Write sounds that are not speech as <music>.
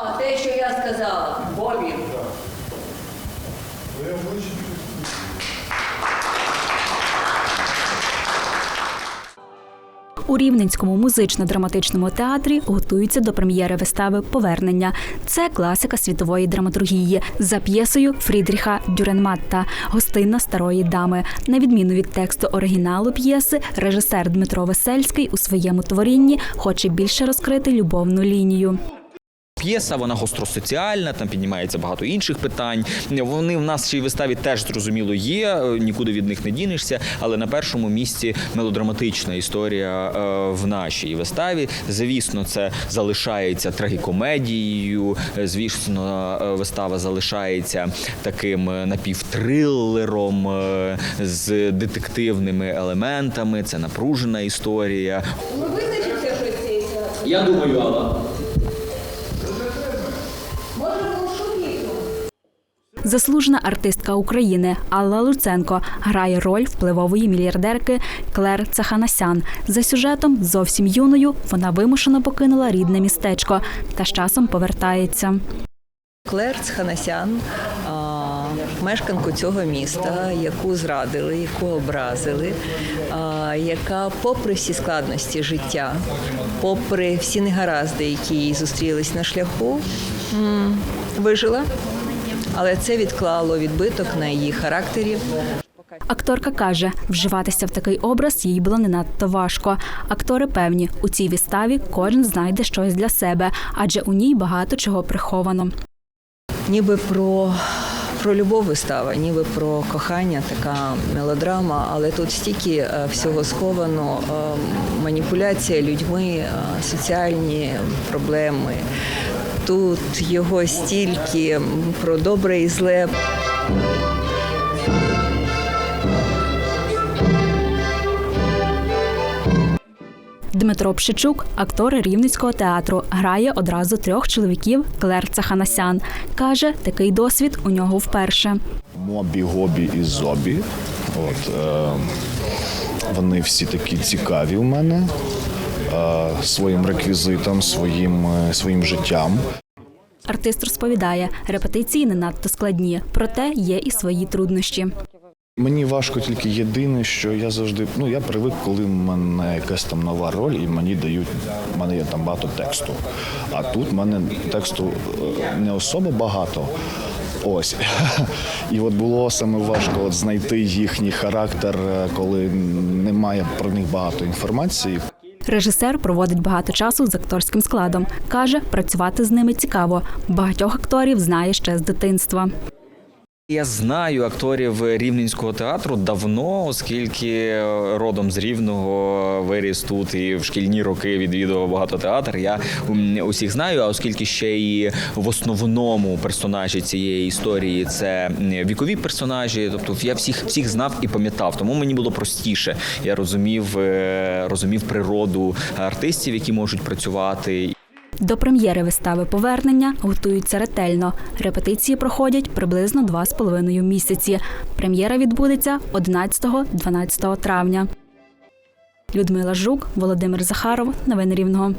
А те, що я сказала, Бобі. У Рівненському музично-драматичному театрі готуються до прем'єри вистави Повернення. Це класика світової драматургії за п'єсою Фрідріха Дюренматта Гостинна старої дами. На відміну від тексту оригіналу п'єси, режисер Дмитро Весельський у своєму творінні хоче більше розкрити любовну лінію. П'єса, вона гостросоціальна, там піднімається багато інших питань. Вони в нашій виставі теж зрозуміло є, е, нікуди від них не дінешся. Але на першому місці мелодраматична історія е, в нашій виставі. Звісно, це залишається трагікомедією. е, Звісно, вистава залишається таким напівтрилером з детективними елементами. Це напружена історія. Ви з цієї? Я думаю, Алла. Заслужена артистка України Алла Луценко грає роль впливової мільярдерки Клер Цаханасян. За сюжетом зовсім юною вона вимушено покинула рідне містечко та з часом повертається. Клер Цханасян, мешканку цього міста, яку зрадили, яку образили, яка, попри всі складності життя, попри всі негаразди, які їй зустрілись на шляху, вижила. Але це відклало відбиток на її характері. Акторка каже, вживатися в такий образ їй було не надто важко. Актори певні, у цій виставі кожен знайде щось для себе, адже у ній багато чого приховано. ніби про, про любов вистава, ніби про кохання, така мелодрама, але тут стільки е, всього сховано, е, маніпуляція людьми, е, соціальні проблеми. Тут його стільки про добре і зле. Дмитро Пшичук, актор Рівненського театру, грає одразу трьох чоловіків Клер Цаханасян. Каже, такий досвід у нього вперше. Мобі, гобі і зобі. От, е, вони всі такі цікаві в мене е, своїм реквізитом, своїм, е, своїм життям. Артист розповідає, репетиції не надто складні, проте є і свої труднощі. Мені важко тільки єдине, що я завжди ну я привик, коли в мене якась там нова роль, і мені дають в мене є там багато тексту. А тут в мене тексту е, не особо багато. Ось <laughs> і от було саме важко от знайти їхній характер, е, коли немає про них багато інформації. Режисер проводить багато часу з акторським складом. Каже, працювати з ними цікаво. Багатьох акторів знає ще з дитинства. Я знаю акторів Рівненського театру давно, оскільки родом з Рівного виріс тут і в шкільні роки відвідував багато театр. Я усіх знаю. А оскільки ще і в основному персонажі цієї історії це вікові персонажі, тобто я всіх всіх знав і пам'ятав, тому мені було простіше. Я розумів, е, розумів природу артистів, які можуть працювати. До прем'єри вистави Повернення готуються ретельно. Репетиції проходять приблизно два з половиною місяці. Прем'єра відбудеться 11-12 травня. Людмила Жук, Володимир Захаров. Новини Рівного.